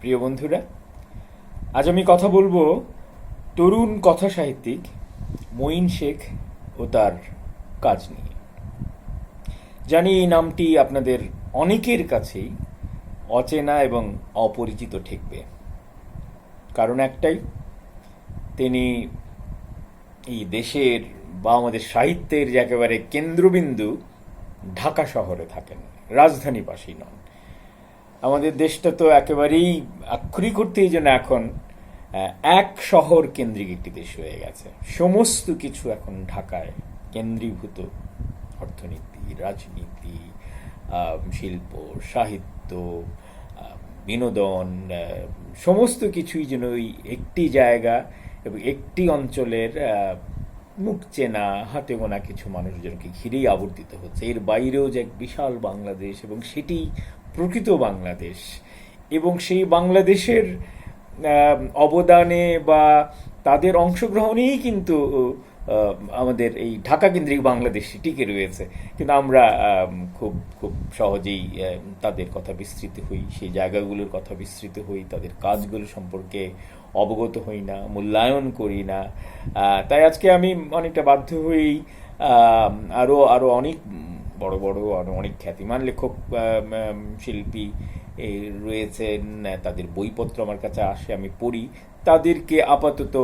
প্রিয় বন্ধুরা, আজ আমি কথা বলব তরুণ কথা সাহিত্যিক মঈন শেখ ও তার কাজ নিয়ে। জানি এই নামটি আপনাদের অনেকের কাছেই অচেনা এবং অপরিচিত ঠেকবে। কারণ একটাই, তিনি এই দেশের বা আমাদের সাহিত্যের যে একেবারে কেন্দ্রবিন্দু ঢাকা শহরে থাকেন রাজধানী পাশেই নন। আমাদের দেশটা তো একেবারেই আক্ষরিক অর্থেই যেন এখন এক শহর কেন্দ্রিক একটি দেশ হয়ে গেছে। সমস্ত কিছু এখন ঢাকায় কেন্দ্রীভূত। অর্থনীতি, রাজনীতি শিল্প, সাহিত্য বিনোদন সমস্ত কিছুই যেন ওই একটি জায়গা এবং একটি অঞ্চলের মুখ চেনা, হাতে গোনা কিছু মানুষজনকে ঘিরেই আবর্তিত হচ্ছে। এর বাইরেও যে এক বিশাল বাংলাদেশ এবং সেটি প্রকৃত বাংলাদেশ। এবং সেই বাংলাদেশের অবদানে বা তাদের অংশগ্রহণেই কিন্তু আমাদের এই ঢাকা কেন্দ্রিক বাংলাদেশ টিকে রয়েছে। কিন্তু আমরা খুব খুব সহজেই তাদের কথা বিস্তৃত হই, সেই জায়গাগুলোর কথা বিস্তৃত হই, তাদের কাজগুলো সম্পর্কে অবগত হই না, মূল্যায়ন করি না। তাই আজকে আমি অনেকটা বাধ্য হয়েই আরও আরও আরও অনেক বড় বড় অনেক খ্যাতিমান লেখক শিল্পী রয়েছেন তাদের বইপত্র আমার কাছে আসে, আমি পড়ি। তাদেরকে আপাতত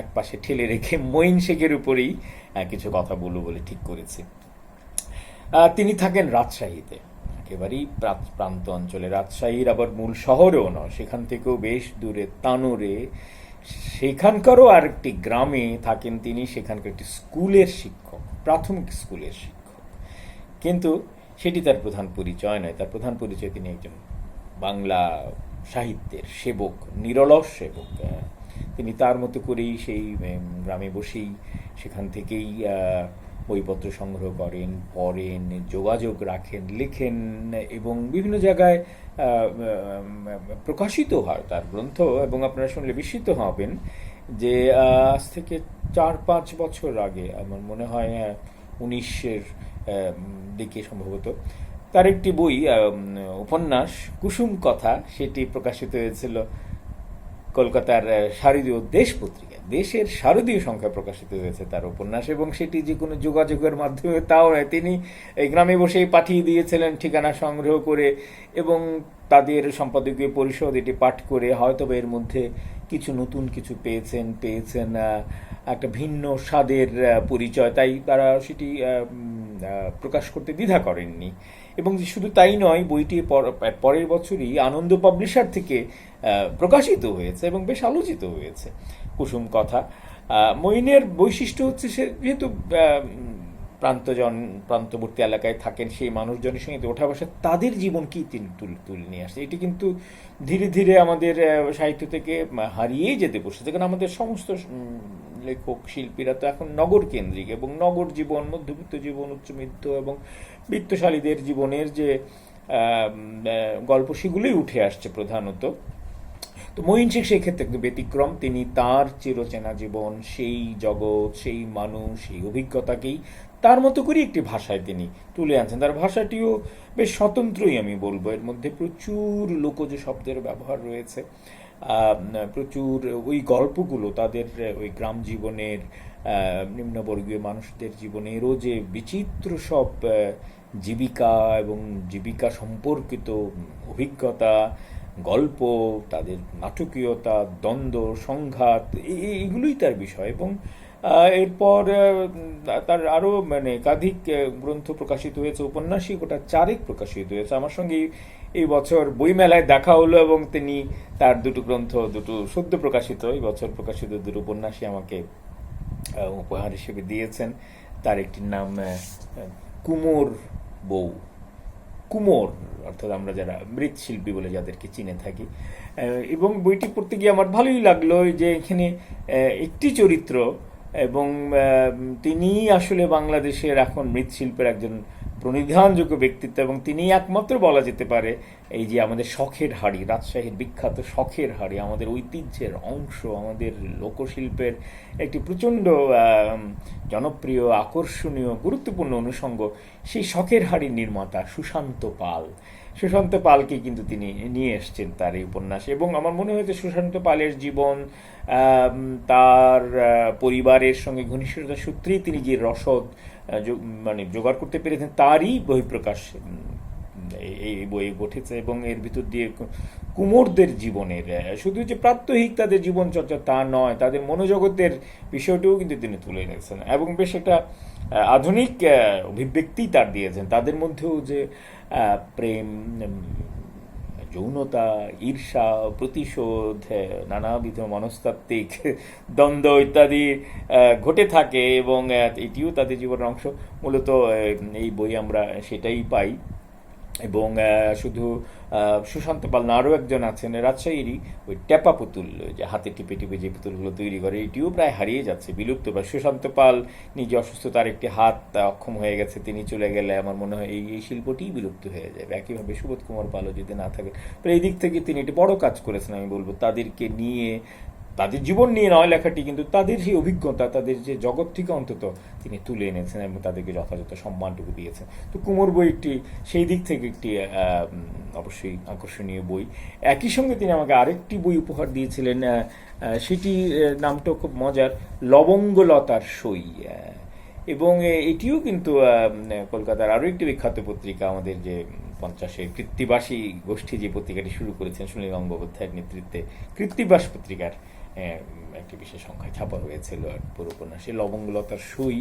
এক পাশে ঠেলে রেখে মঈন শেখের উপরেই কিছু কথা বলব বলে ঠিক করেছি। তিনি থাকেন রাজশাহীতে। একেবারেই প্রান্ত অঞ্চলে। রাজশাহীর আবার মূল শহরেও নয়। সেখান থেকেও বেশ দূরে, তানোরে। সেখানকারও আরেকটি গ্রামে থাকেন তিনি। সেখানকার একটি স্কুলের শিক্ষক, প্রাথমিক স্কুলের শিক্ষক। কিন্তু সেটি তার প্রধান পরিচয় নয়। তার প্রধান পরিচয় তিনি একজন বাংলা সাহিত্যের সেবক, নিরলস সেবক। তিনি তার মতো করেই সেই গ্রামে বসেই সেখান থেকেই বইপত্র সংগ্রহ করেন, পড়েন, যোগাযোগ রাখেন, লেখেন এবং বিভিন্ন জায়গায় প্রকাশিত হয় তার গ্রন্থ। এবং আপনারা শুনলে বিস্মিত হবেন যে আজ থেকে চার পাঁচ বছর আগে, আমার মনে হয় উনিশের দিকে সম্ভবত। তার একটি বই উপন্যাস, কুসুম কথা, সেটি প্রকাশিত হয়েছিল কলকাতার শারদীয় দেশ পত্রিকা দেশের শারদীয় সংখ্যা প্রকাশিত হয়েছে তার উপন্যাস, এবং সেটি যে কোনো যোগাযোগের মাধ্যমে তাও নয়, তিনি এই গ্রামে বসেই পাঠিয়ে দিয়েছিলেন ঠিকানা সংগ্রহ করে, এবং তাদের সম্পাদকীয় পরিষদ এটি পাঠ করে হয়তো এর মধ্যে কিছু নতুন কিছু পেয়েছেন পেয়েছেন একটা ভিন্ন স্বাদের পরিচয়। তাই তারা সেটি প্রকাশ করতে দ্বিধা করেননি। এবং শুধু তাই নয় বইটি পর- পরের বছরই আনন্দ পাবলিশার থেকে প্রকাশিত হয়েছে এবং বেশ আলোচিত হয়েছে। কুসুম কথা। আহ, মঈনের বৈশিষ্ট্য হচ্ছে সে যেহেতু প্রান্তজন, প্রান্তবর্তী এলাকায় থাকেন সেই মানুষজনের সঙ্গে ওঠা বসা। তাদের জীবন কি তিনি তুলে নিয়ে আসছে এটি কিন্তু ধীরে ধীরে আমাদের সাহিত্য থেকে হারিয়েই যেতে বসেছে। কারণ আমাদের সমস্ত লেখক, শিল্পীরা তো এখন নগর কেন্দ্রিক এবং নগর জীবন, মধ্যবিত্ত জীবন উচ্চবিত্ত এবং বিত্তশালীদের জীবনের যে গল্প সেগুলোই উঠে আসছে প্রধানত। তো মঈন শেখ সেই ক্ষেত্রে একটু ব্যতিক্রম। তিনি তার চিরচেনা জীবন, সেই জগৎ, সেই মানুষ, সেই অভিজ্ঞতাকেই তার মতো করে একটি ভাষায় তিনি তুলে আনছেন। তার ভাষাটিও বেশ স্বতন্ত্রই আমি বলব। এর মধ্যে প্রচুর লোকজ শব্দের ব্যবহার রয়েছে। প্রচুর ওই গল্পগুলো তাদের ওই গ্রাম জীবনের নিম্নবর্গীয় মানুষদের জীবনেরও যে বিচিত্র সব জীবিকা এবং জীবিকা সম্পর্কিত অভিজ্ঞতা, গল্প, তাদের নাটকীয়তা, দ্বন্দ্ব, সংঘাত, এ- এ- এগুলোই তার বিষয় এবং এরপর তার আরও মানে একাধিক গ্রন্থ প্রকাশিত হয়েছে, উপন্যাসিক ওটা চারেক প্রকাশিত হয়েছে। আমার সঙ্গে এই- এই বছর বইমেলায় দেখা হলো এবং তিনি তার দুটো গ্রন্থ, দুটো সদ্য প্রকাশিত, এই বছর প্রকাশিত দুটো উপন্যাসই আমাকে উপহার হিসেবে দিয়েছেন। তার একটির নাম কুমোর বউ। কুমোর, অর্থাৎ আমরা যারা মৃৎশিল্পী বলে যাদেরকে চিনে থাকি। এবং বইটি পড়তে গিয়ে আমার ভালোই লাগল যে এখানে একটি চরিত্র এবং তিনি আসলে বাংলাদেশের এখন মৃৎশিল্পের একজন প্রণিধানযোগ্য ব্যক্তিত্ব এবং তিনি একমাত্র বলা যেতে পারে এই যে আমাদের শখের হাড়ি, রাজশাহীর বিখ্যাত শখের হাড়ি, আমাদের ঐতিহ্যের অংশ, আমাদের লোকশিল্পের একটি প্রচণ্ড জনপ্রিয়, আকর্ষণীয়, গুরুত্বপূর্ণ অনুষঙ্গ সেই শখের হাড়ির নির্মাতা সুশান্ত পাল। সুশান্ত পালকে কিন্তু তিনি নিয়ে এসছেন তার এই উপন্যাসে এবং আমার মনে হয়েছে সুশান্ত পালের জীবন তার পরিবারের সঙ্গে ঘনিষ্ঠতার সূত্রেই তিনি যে রসদ মানে জোগাড় করতে পেরেছেন তারই বহিঃপ্রকাশ এই- বইয়ে ঘটেছে এবং এর ভিতর দিয়ে কুমোরদের জীবনের শুধু যে প্রাত্যহিক তাদের জীবনচর্চা তা নয়, তাদের মনোজগতের বিষয়টিও কিন্তু তিনি তুলে এনেছেন এবং বেশ একটা আধুনিক অভিব্যক্তি তার দিয়েছেন। তাদের মধ্যেও যে প্রেম যৌনতা, ঈর্ষা, প্রতিশোধ নানাবিধ মনস্তাত্ত্বিক দ্বন্দ্ব ইত্যাদি ঘটে থাকে এবং এটিও তাদের জীবনের অংশ। মূলত এই বই আমরা সেটাই পাই। এবং শুধু সুশান্ত পাল না, আরও একজন আছেন, রাজশাহীরই ওই টেপা পুতুল যে হাতে টিপে টিপে যে পুতুলগুলো তৈরি করে, এটিও প্রায় হারিয়ে যাচ্ছে, বিলুপ্ত বা সুশান্ত পাল নিজে অসুস্থ, তার একটি হাত অক্ষম হয়ে গেছে, তিনি চলে গেলে আমার মনে হয় এই এই শিল্পটিই বিলুপ্ত হয়ে যাবে। একইভাবে সুবোধ কুমার পালও যদি না থাকে তো এই দিক থেকে তিনি একটি বড় কাজ করেছেন, আমি বলব, তাদেরকে নিয়ে তাদের জীবন নিয়ে নয় লেখাটি কিন্তু তাদের সেই অভিজ্ঞতা তাদের যে জগৎ থেকে অন্তত তিনি তুলে এনেছেন এবং তাদেরকে যথাযথ সম্মানটুকু দিয়েছেন। তো কুমোর বই একটি সেই দিক থেকে একটি অবশ্যই আকর্ষণীয় বই। একই সঙ্গে তিনি আমাকে আরেকটি বই উপহার দিয়েছিলেন সেটি আহ, নামটাও খুব মজার লবঙ্গলতার সই এবং এটিও কিন্তু কলকাতার আরও একটি বিখ্যাত পত্রিকা আমাদের যে পঞ্চাশের কৃত্তিবাসী গোষ্ঠী যে পত্রিকাটি শুরু করেছেন সুনীল গঙ্গোপাধ্যায়ের নেতৃত্বে কৃত্তিবাস পত্রিকার একটি বিশেষ সংখ্যায় ছাপা হয়েছিল পুরো উপন্যাসে লবঙ্গলতার সই।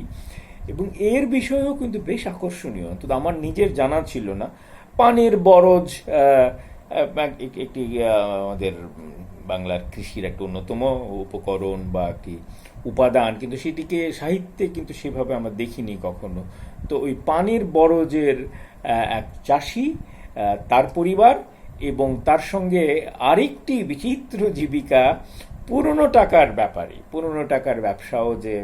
এবং এর বিষয়েও কিন্তু বেশ আকর্ষণীয়। অন্তত আমার নিজের জানা ছিল না। পানের বরজ একটি আমাদের বাংলার কৃষির একটা অন্যতম উপকরণ বা একটি উপাদান। কিন্তু সেটিকে সাহিত্যে কিন্তু সেভাবে আমরা দেখিনি কখনো। তো ওই পানের বরজের এক চাষি তার পরিবার এবং তার সঙ্গে আরেকটি বিচিত্র জীবিকা পুরনো টাকার ব্যাপারে, পুরনো টাকার ব্যবসাও যে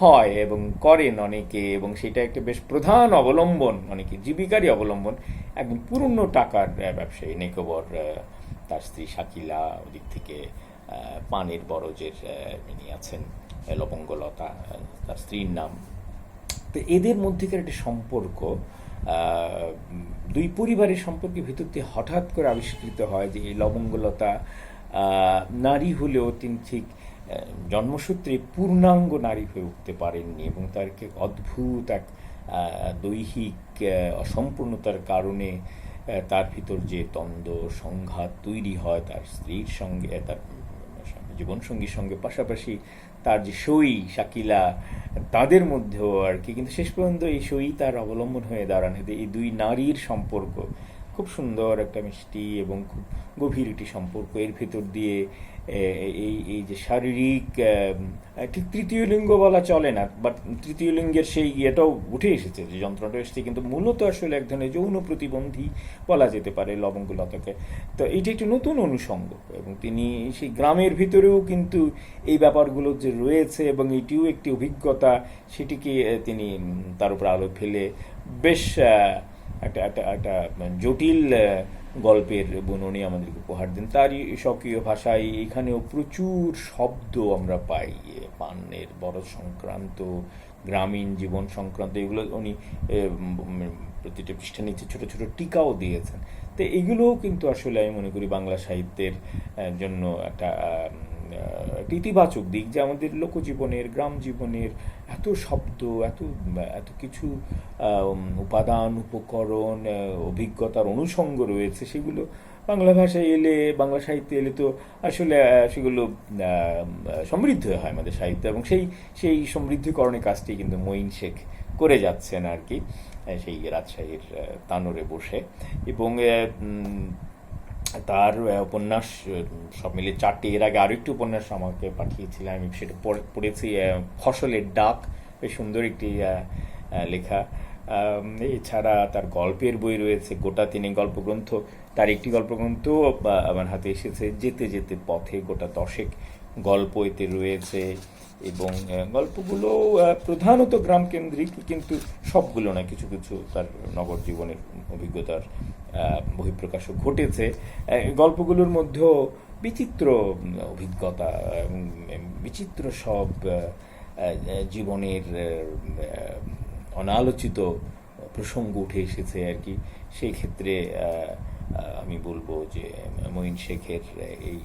হয় এবং করেন অনেকে এবং সেটা একটা বেশ প্রধান অবলম্বন, অনেকে জীবিকারই অবলম্বন, একদম পুরনো টাকার ব্যবসায়ী নেকবর তার স্ত্রী শাকিলা ওদিক থেকে পানের বরজের ইনি আছেন লবঙ্গলতা তার স্ত্রীর নাম। তো এদের মধ্যেকার একটা সম্পর্ক দুই পরিবারের সম্পর্কের ভিতর হঠাৎ করে আবিষ্কৃত হয় যে এই লবঙ্গলতা নারী হলেও তিনি ঠিক জন্মসূত্রে পূর্ণাঙ্গ নারী হয়ে উঠতে পারেননি এবং তার কি অদ্ভুত এক দৈহিক অসম্পূর্ণতার কারণে তার ভিতর যে দ্বন্দ্ব, সংঘাত তৈরি হয় তার স্ত্রীর সঙ্গে তার জীবনসঙ্গীর সঙ্গে, পাশাপাশি তার যে সই শাকিলা, তাদের মধ্যেও আর কি। কিন্তু শেষ পর্যন্ত এই সই তার অবলম্বন হয়ে দাঁড়ান। এই দুই নারীর সম্পর্ক খুব সুন্দর একটা মিষ্টি এবং খুব গভীর একটি সম্পর্ক। এর ভেতর দিয়ে এই এই যে শারীরিক ঠিক তৃতীয় লিঙ্গ বলা চলে না বাট তৃতীয় লিঙ্গের সেই ইয়েটাও উঠে এসেছে, যে যন্ত্রণাটা এসেছে, কিন্তু মূলত আসলে এক ধরনের যৌন প্রতিবন্ধী বলা যেতে পারে লবঙ্গলতাকে। তো এইটা একটি নতুন অনুষঙ্গ এবং তিনি সেই গ্রামের ভিতরেও কিন্তু এই ব্যাপারগুলো যে রয়েছে এবং এটিও একটি অভিজ্ঞতা, সেটিকে তিনি তার উপর আলো ফেলে বেশ একটা একটা একটা জটিল গল্পের বুননি আমাদেরকে উপহার দেন। তারই স্বকীয় ভাষায় এখানেও প্রচুর শব্দ আমরা পাই। এ, পানের বড় সংক্রান্ত গ্রামীণ জীবন সংক্রান্ত এগুলো উনি প্রতিটা পৃষ্ঠা নিচে ছোট ছোট টিকাও দিয়েছেন। তো এগুলোও কিন্তু আসলে আমি মনে করি বাংলা সাহিত্যের জন্য একটা ইতিবাচক দিক যে আমাদের লোকজীবনের গ্রাম জীবনের এত শব্দ, এত এত কিছু উপাদান, উপকরণ অভিজ্ঞতার অনুষঙ্গ রয়েছে, সেগুলো বাংলা ভাষায় এলে, বাংলা সাহিত্যে এলে তো আসলে সেগুলো সমৃদ্ধ হয় আমাদের সাহিত্য এবং সেই সেই সমৃদ্ধিকরণের কাজটি কিন্তু মঈন শেখ করে যাচ্ছেন আর কি সেই রাজশাহীর তানোরে বসে এবং তার উপন্যাস সব মিলে চারটি। এর আগে আরও একটি উপন্যাস আমাকে পাঠিয়েছিলেন আমি, সেটা পড়ে- পড়েছি ফসলের ডাক। বেশ সুন্দর একটি লেখা। এছাড়া তার গল্পের বই রয়েছে, গোটা তিনি গল্পগ্রন্থ। তার একটি গল্পগ্রন্থ আমার হাতে এসেছে, যেতে যেতে পথে গোটা দশেক গল্প এতে রয়েছে এবং গল্পগুলো প্রধানত গ্রাম কেন্দ্রিক কিন্তু সবগুলো না কিছু কিছু তার নগর জীবনের অভিজ্ঞতার বহিঃপ্রকাশও ঘটেছে। গল্পগুলোর মধ্যেও বিচিত্র অভিজ্ঞতা বিচিত্র সব জীবনের অনালোচিত প্রসঙ্গ উঠে এসেছে আর কি। সেই ক্ষেত্রে আমি বলব যে মঈন শেখের এই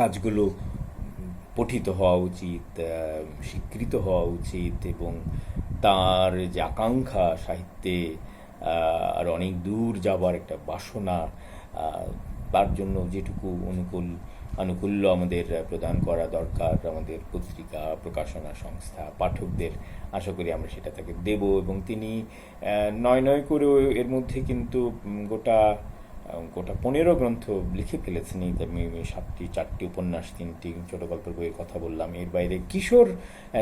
কাজগুলো পঠিত হওয়া উচিত স্বীকৃত হওয়া উচিত এবং তার যে আকাঙ্ক্ষা সাহিত্যে আর অনেক দূর যাবার একটা বাসনা তার জন্য যেটুকু অনুকূল, আনুকূল্য আমাদের প্রদান করা দরকার, আমাদের পত্রিকা, প্রকাশনা সংস্থা, পাঠকদের, আশা করি আমরা সেটা তাকে দেব এবং তিনি নয় নয় করেও এর মধ্যে কিন্তু গোটা গোটা পনেরো গ্রন্থ লিখে ফেলেছেন এই সাতটি, চারটি উপন্যাস, তিনটি ছোট গল্পের বইয়ের কথা বললাম। এর বাইরে কিশোর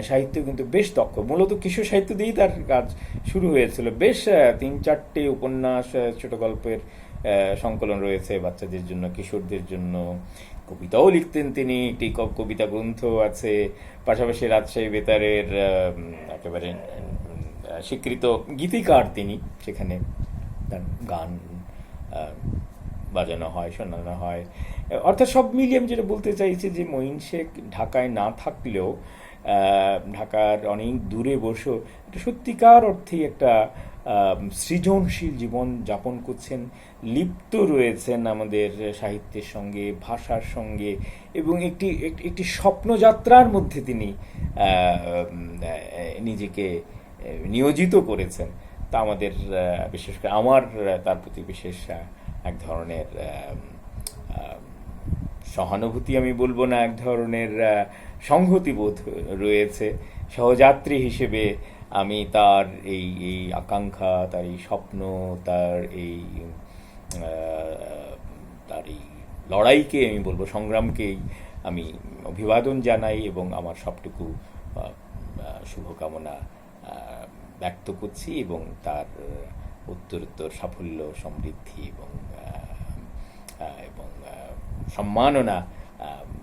সাহিত্য কিন্তু বেশ দক্ষ। মূলত কিশোর সাহিত্য দিয়েই তার কাজ শুরু হয়েছিল। বেশ তিন, চারটে উপন্যাস ছোট গল্পের সংকলন রয়েছে বাচ্চাদের জন্য, কিশোরদের জন্য। কবিতাও লিখতেন তিনি একটি কবিতা গ্রন্থ আছে। পাশাপাশি রাজশাহী বেতারের একেবারে স্বীকৃত গীতিকার তিনি, সেখানে তার গান বাজানো হয় শোনানো হয়। অর্থাৎ সব মিলিয়ে আমি যেটা বলতে চাইছি যে মঈন শেখ ঢাকায় না থাকলেও ঢাকার অনেক দূরে বসেও একটা সত্যিকার অর্থেই একটা সৃজনশীল জীবন যাপন করছেন। লিপ্ত রয়েছেন আমাদের সাহিত্যের সঙ্গে, ভাষার সঙ্গে এবং একটি, একটি- স্বপ্নযাত্রার মধ্যে তিনি নিজেকে নিয়োজিত করেছেন। তা আমাদের বিশেষ করে আমার তার প্রতি বিশেষ এক ধরনের সহানুভূতি আমি বলব না এক ধরনের আহ, সংহতি বোধ রয়েছে। সহযাত্রী হিসেবে আমি তার এই এই আকাঙ্ক্ষা তার এই স্বপ্ন তার এই তার এই লড়াইকে আমি বলব সংগ্রামকেই আমি অভিবাদন জানাই এবং আমার সবটুকু শুভকামনা ব্যক্ত করছি এবং তার উত্তরোত্তর, সাফল্য, সমৃদ্ধি এবং এবং সম্মাননা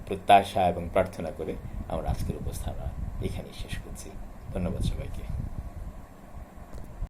প্রত্যাশা এবং প্রার্থনা করে আমার আজকের উপস্থাপনা এখানেই শেষ করছি। ধন্যবাদ সবাইকে।